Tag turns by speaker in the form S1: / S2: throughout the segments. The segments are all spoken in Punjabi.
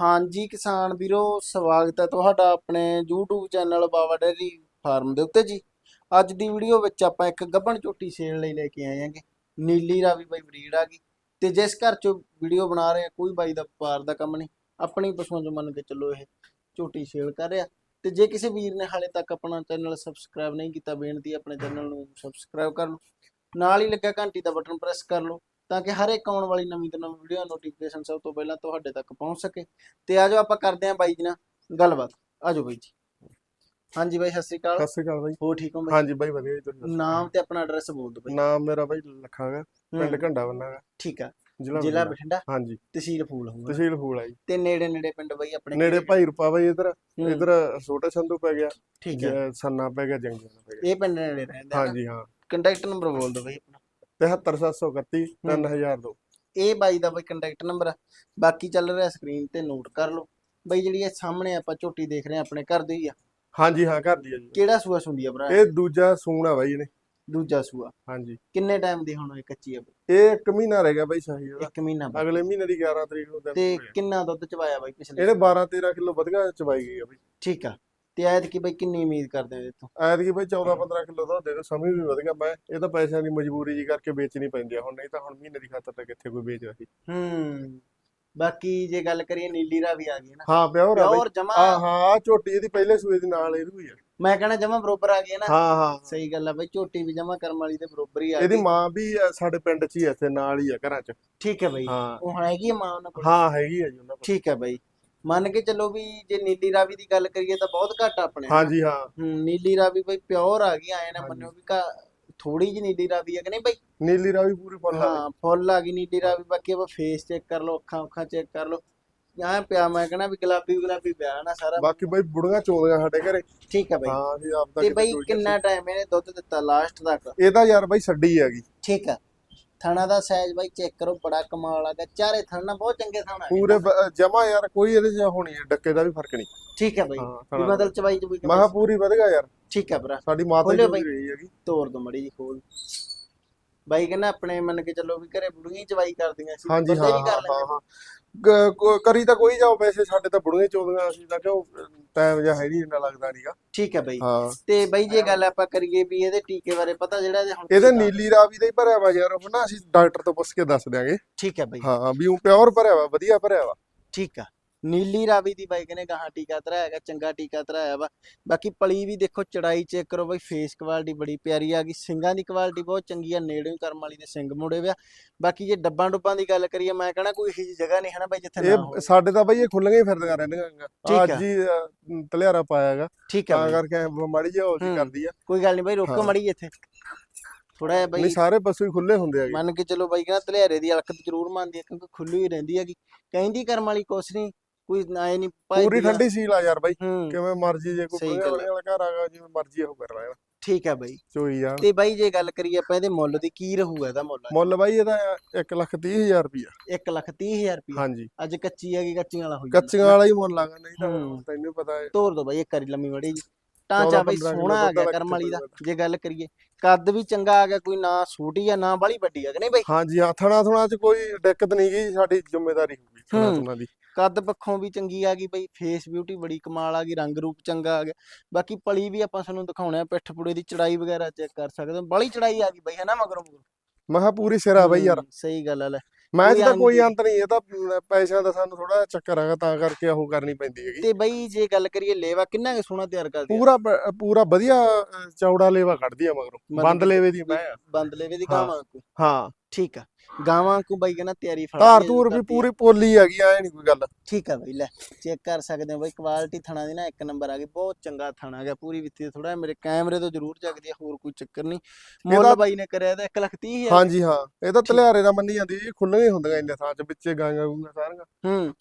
S1: ਹਾਂਜੀ ਕਿਸਾਨ ਵੀਰੋ, ਸਵਾਗਤ ਹੈ ਤੁਹਾਡਾ ਆਪਣੇ YouTube channel Baba dairy farm ਦੇ ਉੱਤੇ ਜੀ। ਅੱਜ ਦੀ ਵੀਡੀਓ ਵਿੱਚ ਆਪਾਂ ਇੱਕ ਗੱਭਣ ਝੋਟੀ ਸੇਲ ਲਈ ਲੈ ਕੇ ਆਏ ਹਾਂਗੇ। ਨੀਲੀ ਰਾਵੀ ਬਾਈ ਬਰੀਡ ਆ ਗਈ ਤੇ ਜਿਸ ਘਰ ਚੋਂ ਵੀਡੀਓ ਬਣਾ ਰਹੇ ਆ ਕੋਈ ਬਾਈ ਦਾ ਵਪਾਰ ਦਾ ਕੰਮ ਨਹੀਂ। ਆਪਣੀ ਪਸ਼ੂਆਂ ਚੋਂ ਮੰਨ ਕੇ ਚੱਲੋ ਇਹ ਝੋਟੀ ਸੇਲ ਕਰ ਰਿਹਾ। ਤੇ ਜੇ ਕਿਸੇ ਵੀਰ ਨੇ ਹਾਲੇ ਤੱਕ ਆਪਣਾ ਚੈਨਲ ਸਬਸਕ੍ਰਾਈਬ ਨਹੀਂ ਕੀਤਾ, ਬੇਨਤੀ ਆਪਣੇ ਚੈਨਲ ਨੂੰ ਸਬਸਕ੍ਰਾਈਬ ਕਰ ਲਓ। ਨਾਲ ਹੀ ਲੱਗਾ ਘੰਟੀ ਦਾ ਬਟਨ ਪ੍ਰੈਸ ਕਰ ਲਓ। ਤਾਂ ਕਿ ਹਰ ਇੱਕ ਆਉਣ ਵਾਲੀ ਨਵੀਂ ਤੋਂ ਨਵੀਂ ਵੀਡੀਓ ਨੋਟੀਫਿਕੇਸ਼ਨ ਸਭ ਤੋਂ ਪਹਿਲਾਂ ਤੁਹਾਡੇ ਤੱਕ ਪਹੁੰਚ ਸਕੇ। ਤੇ ਆਜੋ ਆਪਾਂ ਕਰਦੇ ਆਂ ਬਾਈ ਜੀ ਨਾਲ ਗੱਲਬਾਤ। ਆਜੋ ਬਾਈ ਜੀ। ਹਾਂਜੀ ਬਾਈ ਸਤਿ ਸ਼੍ਰੀ ਅਕਾਲ।
S2: ਸਤਿ ਸ਼੍ਰੀ ਅਕਾਲ ਬਾਈ।
S1: ਹੋ ਠੀਕ ਹੋ ਬਾਈ?
S2: ਹਾਂਜੀ ਬਾਈ ਵਧੀਆ ਜੀ ਦੱਸੋ?
S1: ਨਾਮ ਤੇ ਆਪਣਾ ਐਡਰੈਸ ਬੋਲ ਦਿਓ ਬਾਈ।
S2: ਨਾਮ ਮੇਰਾ ਬਾਈ ਲੱਖਾਗਾ ਪਿੰਡ
S1: ਹੂੰ,
S2: ਘੰਡਾ ਬੰਨਾਗਾ
S1: ਠੀਕ ਆ।
S2: ਜ਼ਿਲ੍ਹਾ ਬਠਿੰਡਾ। ਹਾਂਜੀ।
S1: ਤਹਿਸੀਲ ਫੂਲ ਹੋਊਗਾ।
S2: ਤਹਿਸੀਲ ਫੂਲ ਆ ਜੀ।
S1: ਤੇ ਨੇੜੇ ਨੇੜੇ ਪਿੰਡ ਬਾਈ ਆਪਣੇ
S2: ਨੇੜੇ ਭਾਈ ਰੂਪਾ ਬਾਈ ਇਧਰ। ਇਧਰ ਛੋਟਾ ਸੰਧੂ ਪੈ ਗਿਆ।
S1: ਠੀਕ ਹੈ
S2: ਸੰਨਾ ਪੈ ਗਿਆ ਜੰਗਲ ਪੈ ਗਿਆ।
S1: ਇਹ ਪਿੰਡ ਨੇੜੇ ਰਹਿੰਦੇ
S2: ਹਾਂਜੀ ਹਾਂ।
S1: ਕੰਟੈਕਟ ਨੰਬਰ ਬੋਲ ਦਿਓ ਬਾਈ ਆਪਣਾ।
S2: 73731 3002
S1: ਇਹ ਬਾਈ ਦਾ ਬਾਈ ਕੰਟੈਕਟ ਨੰਬਰ ਆ। ਬਾਕੀ ਚੱਲ ਰਿਹਾ ਸਕਰੀਨ ਤੇ ਨੋਟ ਕਰ ਲਓ। ਬਾਈ ਜਿਹੜੀ ਇਹ ਸਾਹਮਣੇ ਆਪਾਂ ਝੋਟੀ ਦੇਖ ਰਹੇ ਆ ਆਪਣੇ ਘਰ ਦੀ ਆ।
S2: ਹਾਂਜੀ ਹਾਂ ਘਰ ਦੀ ਆ ਜੀ।
S1: ਕਿਹੜਾ ਸੂਆ ਸੁੰਦੀ ਆ ਭਰਾ?
S2: ਇਹ ਦੂਜਾ ਸੂਣ ਆ ਬਾਈ ਇਹਨੇ।
S1: ਦੂਜਾ ਸੂਆ।
S2: ਹਾਂਜੀ।
S1: ਕਿੰਨੇ ਟਾਈਮ ਦੀ ਹੁਣ ਇਹ ਕੱਚੀ ਆ ਬਾਈ?
S2: ਇਹ ਇੱਕ ਮਹੀਨਾ ਰਹਿ ਗਿਆ ਬਾਈ ਸਹੀ ਉਹਦਾ
S1: ਇੱਕ ਮਹੀਨਾ ਬਾਅਦ।
S2: ਅਗਲੇ ਮਹੀਨੇ ਦੀ 11 ਤਰੀਕ ਨੂੰ
S1: ਤੇ। ਕਿੰਨਾ ਦੁੱਧ ਚਵਾਇਆ ਬਾਈ ਪਿਛਲੇ
S2: ਇਹਨੇ 12 13 ਕਿਲੋ ਵਧਗਾ ਚਵਾਈ ਗਈ ਆ ਬਾਈ।
S1: ਠੀਕ ਆ। ਤੇ ਐਤ ਕੀ ਬਾਈ ਕਿੰਨੀ ਉਮੀਦ ਕਰਦੇ ਹੋ ਇਤੋਂ
S2: ਐਤਕੀ ਬਾਈ 14 15 ਕਿਲੋ ਦਾ ਦੇ ਦੋ ਸਮੇਂ ਵੀ ਵਧ ਗਿਆ ਮੈਂ ਇਹ ਤਾਂ ਪੈਸਿਆਂ ਦੀ ਮਜਬੂਰੀ ਜੀ ਕਰਕੇ ਵੇਚਣੀ ਪੈਂਦੀ ਆ ਹੁਣ ਨਹੀਂ ਤਾਂ ਹੁਣ ਮਹੀਨੇ ਦੀ ਖਾਤਰ ਤਾਂ ਕਿੱਥੇ ਕੋਈ ਵੇਚਦਾ ਸੀ
S1: ਹੂੰ ਬਾਕੀ ਜੇ ਗੱਲ ਕਰੀਏ ਨੀਲੀ ਰਾਵੀ ਆ ਗਈ ਨਾ।
S2: ਹਾਂ ਪਿਓਰ ਆ
S1: ਪਿਓਰ ਜਮਾ
S2: ਹਾਂ ਆਹ ਝੋਟੀ ਇਹਦੀ ਪਹਿਲੇ ਸੂਏ ਦੀ ਨਾਲ ਇਹਦੀ ਹੋਈ ਆ।
S1: ਮੈਂ ਕਹਣਾ ਜਮਾ ਬਰੋਬਰ ਆ ਗਈ ਹੈ ਨਾ।
S2: ਹਾਂ ਹਾਂ।
S1: ਸਹੀ ਗੱਲ ਆ ਬਾਈ ਝੋਟੀ ਵੀ ਜਮਾ ਕਰਮ ਵਾਲੀ ਦੇ ਬਰੋਬਰ ਹੀ ਆ
S2: ਇਹਦੀ ਮਾਂ ਵੀ ਸਾਡੇ ਪਿੰਡ 'ਚ ਹੀ ਇੱਥੇ ਨਾਲ ਹੀ ਆ ਘਰਾਂ 'ਚ।
S1: ਠੀਕ ਹੈ ਬਾਈ
S2: ਹਾਂ।
S1: ਉਹ ਹੈਗੀ ਮਾਂ ਉਹਨਾਂ ਕੋਲ?
S2: ਹਾਂ ਹੈਗੀ ਆ ਜੀ ਉਹਨਾਂ ਕੋਲ।
S1: ਠੀਕ ਹੈ ਬਾਈ। ਮੰਨ ਕੇ ਚੱਲੋ ਵੀ ਜੇ ਨੀਲੀ ਰਾਵੀ ਦੀ ਗੱਲ ਕਰੀਏ ਤਾਂ ਬਹੁਤ ਘੱਟ ਆਪਣੇ
S2: ਹਾਂਜੀ ਹਾਂ।
S1: ਹੂੰ ਨੀਲੀ ਰਾਵੀ ਬਾਈ ਪਿਓਰ ਆ ਗਈ ਆਏ ਨਾ। ਮੰਨਿਓ ਵੀ ਕਾ ਥੋੜੀ ਜਿਹੀ ਨੀਲੀ ਰਾਵੀ ਆ ਕਿ ਨਹੀਂ ਬਾਈ?
S2: ਨੀਲੀ ਰਾਵੀ ਪੂਰੀ ਫੁੱਲ ਆ
S1: ਹਾਂ ਫੁੱਲ ਆ ਗਈ ਨੀਲੀ ਰਾਵੀ ਬਾਕੀ ਆਪਾਂ ਫੇਸ ਚੈੱਕ ਕਰ ਲਓ ਅੱਖਾਂ ਅੱਖਾਂ ਚੈੱਕ ਕਰ ਲਓ। ਐਂ ਪਿਆ ਮੈਂ ਕਹਣਾ ਵੀ ਗੁਲਾਬੀ ਗੁਲਾਬੀ ਪਿਆ ਨਾ ਸਾਰਾ।
S2: ਬਾਕੀ ਬਾਈ ਬੁੜੀਆਂ ਚੋਦੀਆਂ ਸਾਡੇ ਘਰੇ।
S1: ਠੀਕ ਹੈ ਬਾਈ।
S2: ਹਾਂ ਜੀ ਆਪ ਦਾ
S1: ਤੇ ਬਾਈ ਕਿੰਨਾ ਟਾਈਮ ਇਹਨੇ ਦੁੱਧ ਦਿੱਤਾ ਲਾਸਟ ਤੱਕ?
S2: ਇਹ ਤਾਂ ਯਾਰ ਬਾਈ ਛੱਡੀ ਹੈਗੀ।
S1: ਠੀਕ ਆ। ਥਣਾ ਦਾ ਸਾਈਜ਼ ਬਾਈ ਚੈੱਕ ਕਰੋ ਬੜਾ ਕਮਾਲ ਆ। ਗਿਆ ਚਾਰੇ ਥਣਾ ਬਹੁਤ ਚੰਗੇ ਥਣਾ
S2: ਪੂਰੇ ਜਮਾ ਯਾਰ ਕੋਈ ਇਹਦੇ 'ਚ ਹੋਣੀ ਹੈ ਡੱਕੇ ਦਾ ਵੀ ਫ਼ਰਕ ਨਹੀਂ।
S1: ਠੀਕ ਹੈ ਬਾਈ। ਵੀ ਮਤਲਬ ਚਵਾਈ ਚੁਈ
S2: ਮੈਂ ਕਿਹਾ ਪੂਰੀ ਵਧਗਾ ਯਾਰ।
S1: ਠੀਕ ਹੈ ਭਰਾ।
S2: ਸਾਡੀ ਮਾਤਾ ਜੀ। ਰਹੀ ਹੈਗੀ।
S1: ਤੋਰ ਦੋ ਮੜੀ ਜੀ ਖੋਲ। ਬਾਈ ਕਹਿੰਦਾ ਆਪਣੇ ਮੰਨ ਕੇ ਚੱਲੋ ਵੀ ਘਰੇ ਬੁੜੀਆਂ ਚਵਾਈ ਕਰਦੀਆਂ ਸੀ।
S2: ਹਾਂਜੀ
S1: ਬੰਦੇ
S2: ਹਾਂ
S1: ਵੀ ਕਰ
S2: ਹਾਂ
S1: ਲੈਂਦੇ।
S2: ਹਾਂ। ਗ- ਕੋ- ਕਰੀ ਤਾਂ ਕੋਈ ਜਾਓ ਵੈਸੇ ਸਾਡੇ ਤਾਂ ਬੁੜੀਆਂ ਚੋਦੀਆਂ ਅਸੀਂ ਤਾਂ ਕਿਉਂ ਟਾਈਮ ਜਿਹਾ ਹੈ ਨਹੀਂ ਇੰਨਾ ਲੱਗਦਾ ਨਹੀਂਗਾ
S1: ਠੀਕ ਹੈ ਬਾਈ।
S2: ਹਾਂ।
S1: ਤੇ ਬਾਈ ਜੇ ਗੱਲ ਆਪਾਂ ਕਰੀਏ ਵੀ ਇਹਦੇ ਟੀਕੇ ਬਾਰੇ ਪਤਾ ਜਿਹੜਾ ਜੇ ਹੁਣ
S2: ਇਹਦੇ ਨੀਲੀ ਰਾਵੀ ਦਾ ਹੀ ਭਰਿਆ ਵਾ ਯਾਰ ਉਹ ਨਾ ਅਸੀਂ ਡਾਕਟਰ ਤੋਂ ਪੁੱਛ ਕੇ ਦੱਸ ਦਿਆਂਗੇ।
S1: ਠੀਕ ਹੈ ਬਾਈ।
S2: ਹਾਂ ਵੀ ਉਹ ਪਿਓਰ ਭਰਿਆ ਵਾ ਵਧੀਆ ਭਰਿਆ ਵਾ।
S1: ਠੀਕ ਆ। ਨੀਲੀ ਰਾਵੀ ਦੀ ਬਾਈ ਕਹਿੰਦੇ ਗਾਹਾਂ ਟੀਕਾ ਤਰਾਇਆ ਹੈਗਾ ਚੰਗਾ ਟੀਕਾ ਤਰਾਇਆ ਵਾ। ਬਾਕੀ ਪਲੀ ਵੀ ਦੇਖੋ ਚੜਾਈ ਚੈੱਕ ਕਰੋ ਬਾਈ ਫੇਸ ਕੁਆਲਿਟੀ ਬੜੀ ਪਿਆਰੀ ਆ ਗਈ। ਸਿੰਗਾਂ ਦੀ ਕੁਆਲਿਟੀ ਬਹੁਤ ਚੰਗੀ ਆ ਨੇੜੇ ਕਰਮ ਵਾਲੀ ਦੇ ਸਿੰਗ ਮੁੜੇ ਵਿਆ ਬਾਕੀ ਜੇ ਡੱਬਾਂ ਡੁੱਬਾਂ ਦੀ ਗੱਲ ਕਰੀਏ ਮੈਂ ਕਹਣਾ ਕੋਈ ਇਹੋ ਜਿਹੀ ਜਗ੍ਹਾ ਨਹੀਂ ਹੈ ਨਾ ਬਾਈ ਜਿੱਥੇ ਨਾ
S2: ਇਹ ਸਾਡੇ ਤਾਂ ਬਈ ਇਹ ਖੁੱਲੀਆਂ ਹੀ ਫਿਰਦੀਆਂ ਰਹਿੰਦੀਆਂ ਅੱਜ। ਹੀ ਤਲਿਆਰਾ ਪਾਇਆ ਹੈਗਾ।
S1: ਠੀਕ ਆ
S2: ਤਾਂ ਕਰਕੇ ਮਾੜੀ ਜਿਹੀ ਹੋ
S1: ਹੂੰ।
S2: ਕਰਦੀ ਆ।
S1: ਕੋਈ ਗੱਲ ਨਹੀਂ ਬਾਈ ਰੋਕੋ। ਮੜੀ ਇੱਥੇ। ਥੋੜਾ ਜਿਹਾ
S2: ਨਹੀਂ
S1: ਬਾਈ
S2: ਸਾਰੇ ਪਸ਼ੂ ਹੀ ਖੁੱਲੇ ਹੁੰਦੇ ਹੈਗੇ।
S1: ਮੰਨ ਕੇ ਚਲੋ ਬਾਈ ਕਹਿੰਦਾ ਤਲਿਆਰੇ ਦੀ ਅਲਕਤ ਜ਼ਰੂਰ ਮੰਨਦੀ ਹੈ ਕਿਉਂਕਿ ਖੁੱਲੀ ਹੀ ਰਹਿੰਦੀ ਹੈਗੀ। ਕਹਿੰਦੀ ਕਰਮ ਵਾਲੀ ਕੁਛ ਨਹੀਂ ਕੋਈ ਨਾ ਇਹ ਨਹੀਂ
S2: ਪੂਰੀ ਠੰਡੀ ਸੀਲ ਆ ਯਾਰ ਬਾਈ।
S1: ਹੂੰ।
S2: ਕਿਵੇਂ ਮਰਜ਼ੀ ਜੇ ਕੋਈ
S1: ਸਹੀ ਗੱਲ
S2: ਵਾਲੇ ਵਾਲਾ ਘਰ ਆਗਾ ਜਿਵੇਂ ਮਰਜ਼ੀ ਉਹ ਕਰ ਲੈਣਾ।
S1: ਠੀਕ ਹੈ ਬਾਈ।
S2: ਚੋਈ ਜਾਣ
S1: ਤੇ ਬਾਈ ਜੇ ਗੱਲ ਕਰੀਏ ਆਪਾਂ ਇਹਦੇ ਮੁੱਲ ਦੀ ਕੀ ਰਹੂਗਾ ਇਹਦਾ ਮੁੱਲ?
S2: ਮੁੱਲ ਬਾਈ ਇਹਦਾ 1 ਲੱਖ 30 ਹਜ਼ਾਰ ਰੁਪਈਆ।
S1: 1 ਲੱਖ 30 ਹਜ਼ਾਰ ਰੁਪਏ
S2: ਹਾਂਜੀ।
S1: ਅੱਜ ਕੱਚੀ ਹੈਗੀ ਕੱਚੀਆਂ ਵਾਲਾ ਹੋਈ।
S2: ਕੱਚੀਆਂ ਵਾਲਾ ਹੀ ਮੁੱਲ ਲਾਗਾ ਨਹੀਂ ਤਾਂ
S1: ਹੂੰ।
S2: ਤੈਨੂੰ ਪਤਾ ਹੈ।
S1: ਤੋਰ ਦੋ ਬਾਈ ਇੱਕ ਵਾਰੀ ਲੰਮੀ ਮੜੀ ਜੀ ਟਾਂਚਾ ਬਾਈ ਸੋਹਣਾ ਆ ਗਿਆ ਕਰਮ ਵਾਲੀ ਦਾ। ਜੇ ਗੱਲ ਕਰੀਏ ਕੱਦ ਵੀ ਚੰਗਾ ਆ ਗਿਆ ਕੋਈ ਨਾ ਛੋਟੀ ਆ ਨਾ ਬਾਲੀ ਵੱਡੀ ਆ ਕਿ ਨਹੀਂ ਬਾਈ?
S2: ਹਾਂਜੀ ਹਾਂ ਥਣਾ ਥਣਾ ਚ ਕੋਈ ਦਿੱਕਤ ਨਹੀਂ ਗਈ ਸਾਡੀ ਜ਼ਿੰਮੇਵਾਰੀ ਹੋਊਗੀ ਥਣਾ
S1: ਹੂੰ।
S2: ਥੁਣਾ ਦੀ।
S1: ਕੱਦ ਪੱਖੋਂ ਵੀ ਚੰਗੀ ਆ ਗਈ ਬਈ ਫੇਸ ਬਿਊਟੀ ਬੜੀ ਕਮਾਲ ਆ ਗਈ ਰੰਗ ਰੂਪ ਚੰਗਾ ਆ ਗਿਆ। ਬਾਕੀ ਪਲੀ ਵੀ ਆਪਾਂ ਤੁਹਾਨੂੰ ਦਿਖਾਉਣੇ ਆ ਪਿੱਠ ਪੁੜੇ ਦੀ ਚੜਾਈ ਵਗੈਰਾ ਚੈੱਕ ਕਰ ਸਕਦੇ ਹੋ। ਬੜੀ ਚੜਾਈ ਆ ਗਈ ਬਈ ਹੈ ਨਾ ਮਗਰੋਂ ਮਗਰੋਂ?
S2: ਮੈਂ ਕਿਹਾ ਪੂਰੀ ਸਿਰਾ ਬਾਈ ਯਾਰ।
S1: ਸਹੀ ਗੱਲ ਆ ਲੈ।
S2: ਮੈਂ ਤਾਂ ਕੋਈ। ਅੰਤ ਨਹੀਂ ਇਹ ਤਾਂ ਪੈਸਿਆਂ ਦਾ ਸਾਨੂੰ ਥੋੜਾ ਚੱਕਰ ਹੈਗਾ ਤਾਂ ਕਰਕੇ ਉਹ ਕਰਨੀ ਪੈਂਦੀ ਹੈਗੀ।
S1: ਤੇ ਬਈ ਜੇ ਗੱਲ ਕਰੀਏ ਲੇਵਾ ਕਿੰਨਾ ਕੁ ਸੋਹਣਾ ਤਿਆਰ ਕਰਦੀ ਆ?
S2: ਪੂਰਾ ਪੂਰਾ ਵਧੀਆ ਚੌੜਾ ਲੇਵਾ ਕੱਢਦੀ ਆ ਮਗਰੋਂ। ਬੰਦ ਲੇਵੇ ਦੀ ਮੈਂ ਆ।
S1: ਬੰਦ ਲੇਵੇ ਦੀ
S2: ਹਾਂ।
S1: ਗਾਵਾਂ ਕੋ
S2: ਹਾਂ।
S1: ਠੀਕ ਆ। ਗਾਵਾਂ ਕੋ ਬਈ ਕਹਿੰਦਾ ਤਿਆਰੀ ਫੜਾ
S2: ਧਾਰ ਧੂਰ ਵੀ। ਪੂਰੀ ਪੋਲੀ ਹੈਗੀ ਐ ਨਹੀਂ ਕੋਈ ਗੱਲ।
S1: ਠੀਕ ਆ ਬਈ ਲੈ ਚੈੱਕ ਕਰ ਸਕਦੇ ਹੋ ਬਈ ਕੁਆਲਿਟੀ ਥਣਾ ਦੀ ਨਾ ਇੱਕ ਨੰਬਰ ਆ ਗਈ ਬਹੁਤ ਚੰਗਾ ਥਣਾ ਗਿਆ ਪੂਰੀ ਵਿੱਤੀ ਥੋੜਾ ਮੇਰੇ ਕੈਮਰੇ ਤੋਂ ਜ਼ਰੂਰ ਆ ਹੋਰ ਕੋਈ ਚੱਕਰ ਨਹੀਂ। ਮੁੱਲ ਬਾਈ ਨੇ ਕਰਿਆ ਇਹਦਾ 1 ਲੱਖ 30 ਹਜ਼ਾਰ।
S2: ਹਾਂਜੀ ਹਾਂ ਇਹ ਤਾਂ ਤਲਿਆਰੇ ਦਾ ਮੰਨੀ ਜਾਂਦੀ ਜੀ ਖੁੱਲੀਆਂ ਹੀ ਹੁੰਦੀਆਂ ਇੰਨੇ ਥਾਂ ਚ ਵਿੱਚੇ ਗਾਂਗਾ ਗੂੰਗਾ ਸਾਰੀਆਂ।
S1: ਹੂੰ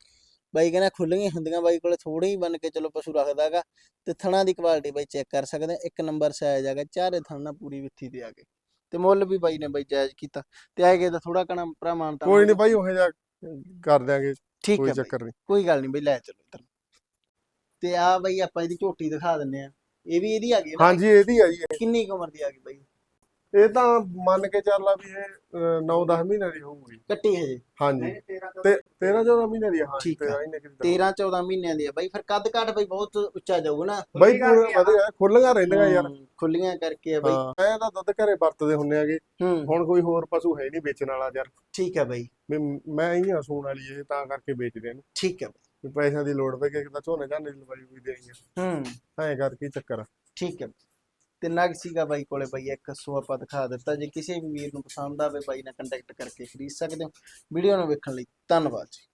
S1: ਬਾਈ ਕਹਿੰਦਾ ਖੁੱਲੀਆਂ ਹੁੰਦੀਆਂ ਬਾਈ ਕੋਲੇ ਥੋੜੀ ਹੀ ਬਣ ਕੇ ਚਲੋ ਪਸ਼ੂ ਰੱਖਦਾਗਾ ਤੇ ਥਣਾ ਦੀ ਕੁਆਲਿਟੀ ਬਾਈ ਚੈੱਕ ਕਰ ਸਕਦੇ ਇੱਕ ਨੰਬਰ ਸਾਈਜ਼ ਹੈਗਾ ਚਾਰੇ ਥਣਾ ਪੂਰੀ ਵਿੱਥੀ ਤੇ ਆ ਗਏ। ਤੇ ਮੁੱਲ ਵੀ ਬਾਈ ਨੇ ਬਾਈ ਜਾਇਜ਼ ਕੀਤਾ ਤੇ ਆ ਗਏ ਤਾਂ ਥੋੜਾ ਕਣਾ ਭਰਾ ਮਾਨਤਾ
S2: ਕੋਈ ਨਹੀਂ ਬਾਈ ਉਹ ਜਿਹਾ ਕਰ ਦਿਆਂਗੇ
S1: ਠੀਕ
S2: ਕੋਈ
S1: ਹੈ
S2: ਚੱਕਰ ਨਹੀਂ
S1: ਕੋਈ ਗੱਲ ਨਹੀਂ ਬਈ ਲੈ ਚਲੋ ਇੱਧਰ। ਤੇ ਆ ਬਈ ਆਪਾਂ ਇਹਦੀ ਝੋਟੀ ਦਿਖਾ ਦਿੰਨੇ ਆ ਇਹ ਵੀ ਇਹਦੀ ਆ ਗਈ ਨਾ
S2: ਹਾਂਜੀ ਇਹਦੀ ਆ ਜੀ ਇਹ।
S1: ਕਿੰਨੀ ਕੁ ਉਮਰ ਦੀ ਆ ਗਈ ਬਈ?
S2: ਇਹ ਤਾਂ ਮੰਨ ਕੇ ਚੱਲ ਲਾ ਵੀ ਇਹ 9-10 ਮਹੀਨੇ ਦੀ ਹੋਊਗੀ।
S1: ਕੱਟੀ ਹਜੇ
S2: ਹਾਂਜੀ। ਤੇ 13-14 ਮਹੀਨੇ ਦੀ ਆ, ਹਾਂ
S1: ਠੀਕ ਆ।
S2: 13 ਮਹੀਨੇ ਦੀ ਤਾਂ।
S1: 13 14 ਮਹੀਨਿਆਂ ਦੀ ਆ ਬਾਈ ਫਿਰ ਕੱਦ ਕਾਠ ਬਈ ਬਹੁਤ ਉੱਚਾ ਜਾਊਗਾ ਨਾ।
S2: ਬਾਈ ਪੂਰਾ ਵਧੀਆ ਖੁੱਲੀਆਂ ਰਹਿੰਦੀਆਂ ਯਾਰ।
S1: ਹੂੰ, ਖੁੱਲੀਆਂ ਕਰਕੇ ਆ ਬਾਈ।
S2: ਹਾਂ ਤਾਂ ਦੁੱਧ ਘਰੇ ਵਰਤਦੇ ਹੁੰਨੇ ਆਗੇ।
S1: ਹੂੰ।
S2: ਹੁਣ ਕੋਈ ਹੋਰ ਪਸ਼ੂ ਹੈ ਨਹੀਂ ਵੇਚਣ ਵਾਲਾ ਯਾਰ।
S1: ਠੀਕ ਹੈ ਬਾਈ।
S2: ਵੀ ਮੈਂ ਹੀ ਆ ਸੂਣ ਵਾਲੀ ਇਹ ਤਾਂ ਕਰਕੇ ਵੇਚਦੇ ਨੇ
S1: ਠੀਕ ਹੈ
S2: ਵੀ ਪੈਸਿਆਂ ਦੀ ਲੋੜ ਪੈ ਕੇ ਕਿਤਾ ਝੋਨੇ ਝਾਨੇ ਦੀ ਲਵਾਈ ਵੀ ਦੇਣੀ ਆ।
S1: ਹੂੰ।
S2: ਐਂ ਕਰਕੇ ਹੀ ਚੱਕਰ ਆ।
S1: ਠੀਕ ਹੈ ਤੇ ਨਗ ਸੀਗਾ ਬਾਈ ਕੋਲੇ ਬਾਈ, ਇੱਕ ਸੋ ਆਪਾਂ ਦਿਖਾ ਦਿੱਤਾ। ਜੇ ਕਿਸੇ ਵੀ ਵੀਰ ਨੂੰ ਪਸੰਦ ਆਵੇ ਬਾਈ ਨਾਲ ਕੰਟੈਕਟ ਕਰਕੇ ਖਰੀਦ ਸਕਦੇ ਹੋ। ਵੀਡੀਓ ਨੂੰ ਵੇਖਣ ਲਈ ਧੰਨਵਾਦ ਜੀ।